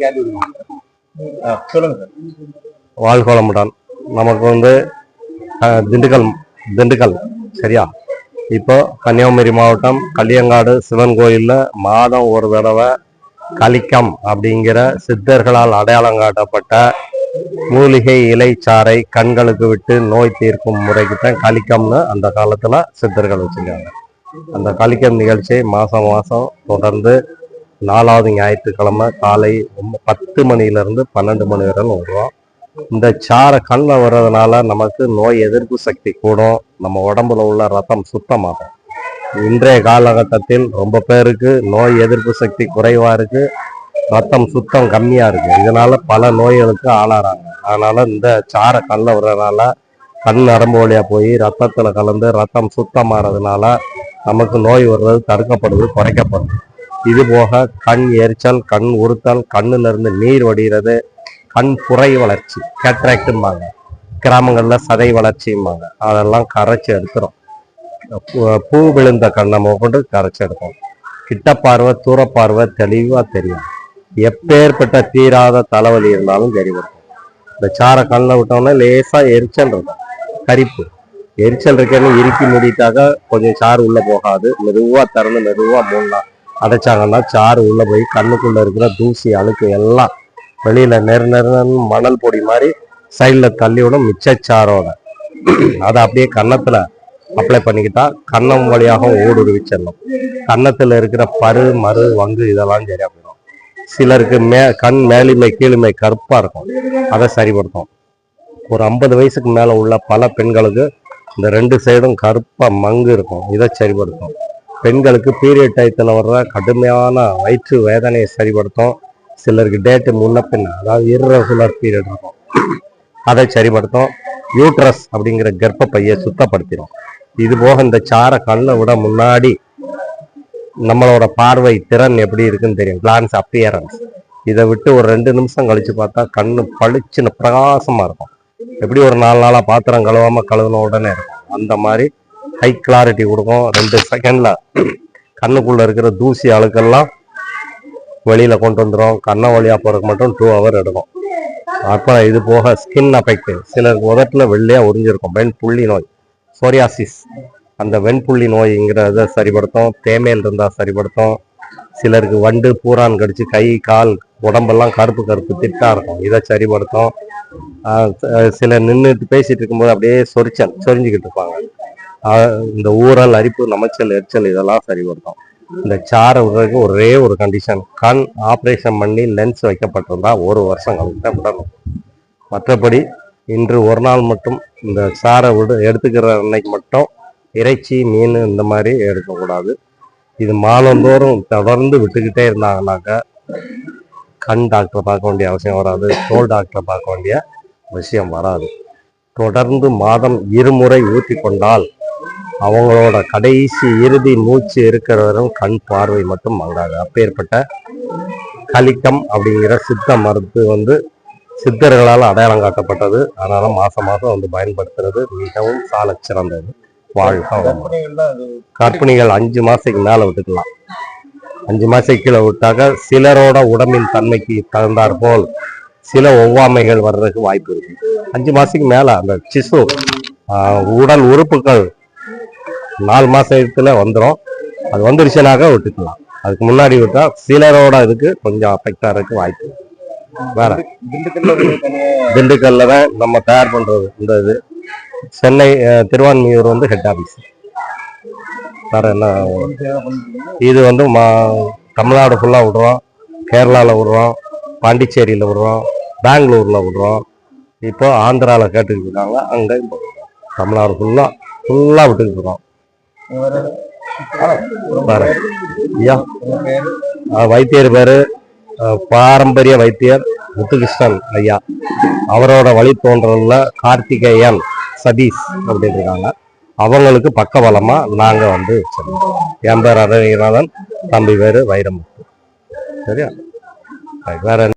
கேட்டு சொல்லுங்க. சார் வாழ்கோளமுடன் நமக்கு வந்து திண்டுக்கல் திண்டுக்கல் சரியா? இப்போ கன்னியாகுமரி மாவட்டம் கல்லியங்காடு சிவன் கோயிலில் மாதம் ஒரு தடவை கலிக்கம் அப்படிங்கிற சித்தர்களால் அடையாளம் காட்டப்பட்ட மூலிகை இலைச்சாறை கண்களுக்கு விட்டு நோய் தீர்க்கும் முறைக்கு தான் கலிக்கம்னு அந்த காலத்தில் சித்தர்கள் வச்சுருக்காங்க. அந்த கலிக்கம் நிகழ்ச்சி மாதம் மாதம் தொடர்ந்து நாலாவது ஞாயிற்றுக்கிழமை காலை பத்து மணிலேருந்து பன்னெண்டு மணி வரை வரும். இந்த சாரை கண்ணில் வர்றதுனால நமக்கு நோய் எதிர்ப்பு சக்தி கூடும். நம்ம உடம்புல உள்ள ரத்தம் சுத்தமாகும். இன்றைய காலகட்டத்தில் ரொம்ப பேருக்கு நோய் எதிர்ப்பு சக்தி குறைவாக இருக்குது ரத்தம் சுத்தம் கம்மியாக இருக்குது இதனால் பல நோய்களுக்கு ஆளாகிறாங்க அதனால் இந்த சாரை கண்ணில் வர்றதுனால கண் நரம்பு வழியாக போய் ரத்தத்தில் கலந்து ரத்தம் சுத்தமாறதுனால நமக்கு நோய் வர்றது தடுக்கப்படுது குறைக்கப்படுது. இது போக கண் எரிச்சல் கண் உறுத்தல் கண்ணுல இருந்து நீர் வடிகிறது கண் புரை வளர்ச்சி கேட்ராக்டும்பாங்க. கிராமங்களில் சதை வளர்ச்சிம்பாங்க. அதெல்லாம் கரைச்சி எடுத்துரும். பூ- விழுந்த கண்ணை கொண்டு கரைச்சி எடுக்கும் கிட்ட பார்வை தெளிவாக பார்வை தெரியும். எப்பேற்பட்ட தீராத தலைவலி இருந்தாலும் தெரிவிக்கும் இந்த சார கண்ணில் விட்டோம்னா லேசாக எரிச்சல் இருக்கும். கரிப்பு. எரிச்சல் இருக்கேன்னு இறுக்கி மூடிட்டாக்க கொஞ்சம் சாறு உள்ளே போகாது. மெதுவாக திறந்து மெதுவாக மூடலாம். அடைச்சாங்கன்னா சாறு உள்ள போய் கண்ணுக்குள்ள இருக்கிற தூசி அழுக்கு எல்லாம் வெளியில நெரு நெருன்னு மணல் பொடி மாதிரி சைடில் தள்ளி விடும் மிச்சச்சாரோட அதை. அப்படியே கன்னத்துல அப்ளை பண்ணிக்கிட்டா கன்னம் வழியாக ஊடுருவிச்சிடணும் கன்னத்துல இருக்கிற பரு மறு வங்கு இதெல்லாம் சரியா போயிடும் சிலருக்கு மே கண் மேலுமை கீழுமை கருப்பா இருக்கும். அதை சரிப்படுத்தும். ஒரு ஐம்பது வயசுக்கு மேல உள்ள பல பெண்களுக்கு இந்த ரெண்டு சைடும் கருப்பா மங்கு இருக்கும். இதை சரிப்படுத்தும். பெண்களுக்கு பீரியட் டயத்தில் வர்ற கடுமையான வயிற்று வேதனையை சரிப்படுத்தும். சிலருக்கு டேட்டு முன்ன பின்ன அதாவது இர்ரெகுலர் பீரியட் இருக்கும். அதை சரிப்படுத்தும். யூட்ரஸ் அப்படிங்கிற கர்ப்பப்பையை சுத்தப்படுத்திடும் இது போக இந்த சாரை கண்ணை விட முன்னாடி நம்மளோட பார்வை திறன் எப்படி இருக்குன்னு தெரியும். கிளான்ஸ் அப்பியரன்ஸ் இதை விட்டு ஒரு ரெண்டு நிமிஷம் கழிச்சு பார்த்தா கண்ணு பளிச்சுன்னு பிரகாசமாக இருக்கும். எப்படி ஒரு நாலு நாளாக பாத்திரம் கழுவாமல் கழுவுன உடனே இருக்கும். அந்த மாதிரி ஹை கிளாரிட்டி கொடுக்கும். ரெண்டு செகண்டில் கண்ணுக்குள்ளே இருக்கிற தூசி அழுக்கெல்லாம் வெளியில் கொண்டு வந்துடும் கண்ணை வழியாக போகிறதுக்கு மட்டும் டூ ஹவர் எடுக்கும். அப்புறம் இது போக ஸ்கின் அஃபெக்ட் சிலருக்கு உதட்டில் வெள்ளையாக உறிஞ்சிருக்கும். வெண் புள்ளி நோய் சோரியாசிஸ் அந்த வெண்புள்ளி நோய்ங்கிறத சரிப்படுத்தும். தேமேல் இருந்தால் சரிப்படுத்தும். சிலருக்கு வண்டு பூரான் கடிச்சு கை கால் உடம்பெல்லாம் கருப்பு கருப்பு திட்டாக இருக்கும். இதை சரிப்படுத்தும். சிலர் நின்றுட்டு பேசிட்டு இருக்கும்போது அப்படியே சொரிச்சல் சொரிஞ்சுக்கிட்டு இருப்பாங்க. இந்த ஊறல் அரிப்பு நமைச்சல் எரிச்சல் இதெல்லாம் சரிப்படுத்தும் இந்த சாரை விடுறதுக்கு ஒரே ஒரு கண்டிஷன் கண் ஆப்ரேஷன் பண்ணி லென்ஸ் வைக்கப்பட்டிருந்தா ஒரு வருஷம் கழித்து தான் விடணும். மற்றபடி இன்று ஒரு நாள் மட்டும் இந்த சாரை விடு எடுத்துக்கிற அன்னைக்கு மட்டும் இறைச்சி மீன் இந்த மாதிரி எடுக்கக்கூடாது. இது மாதந்தோறும் தொடர்ந்து விட்டுக்கிட்டே இருந்தாங்கனாக்கா கண் டாக்டரை பார்க்க வேண்டிய அவசியம் வராது. தோல் டாக்டரை பார்க்க வேண்டிய விஷயம் வராது. தொடர்ந்து மாதம் இருமுறை ஊற்றி கொண்டால் அவங்களோட கடைசி இறுதி மூச்சு இருக்கிறவரும் கண் பார்வை மட்டும் மங்காது. அப்பேற்பட்ட கலிக்கம் அப்படிங்கிற சித்த மருந்து வந்து சித்தர்களால் அடையாளம் காட்டப்பட்டது அதனால மாசம் மாசம் வந்து பயன்படுத்துறது மிகவும் சால சிறந்தது வாழ்க கற்பனைகள் அஞ்சு மாசத்துக்கு மேல விட்டுக்கலாம். அஞ்சு மாசத்துக்கு கீழே விட்டாக்க சிலரோட உடம்பின் தன்மைக்கு தகுந்தாற்போல் சில ஒவ்வாமைகள் வர்றதுக்கு வாய்ப்பு இருக்கு. அஞ்சு மாசத்துக்கு மேல அந்த சிசு உடல் உறுப்புகள் நாலு மாசத்துல வந்துடும் அது வந்துருச்சுனாக்க விட்டுக்கலாம். அதுக்கு முன்னாடி விட்டா சிலரோட இதுக்கு கொஞ்சம் அஃபெக்ட் ஆகிறதுக்கு வாய்ப்பு வேற? திண்டுக்கல்ல தான் நம்ம தயார் பண்றது இந்த இது. சென்னை திருவான்மியூர் வந்து ஹெட் ஆபீஸ் வேற என்ன? இது வந்து மா தமிழ்நாடு ஃபுல்லாக விடுறோம். கேரளாவில் விடுறோம். பாண்டிச்சேரியில் விடுறோம். பெங்களூரில் விடுறோம். இப்போ ஆந்திராவில் கேட்டுக்கிட்டு இருக்காங்க. அங்கேயும் தமிழ்நாடு ஃபுல்லாக ஃபுல்லாக விட்டுக்கிட்டு இருக்கோம். ஐயா வைத்தியர் பேர் பாரம்பரிய வைத்தியர் முத்துகிருஷ்ணன் ஐயா. அவரோட வழித்தோன்றலில் கார்த்திகேயன் சதீஷ் அப்படின்னு இருக்காங்க. அவங்களுக்கு பக்கபலமாக நாங்கள் வந்து சொல்லுவோம் என் பேர் அரவிநாதன் தம்பி பேர் வைரமுத்து. சரியா? வேற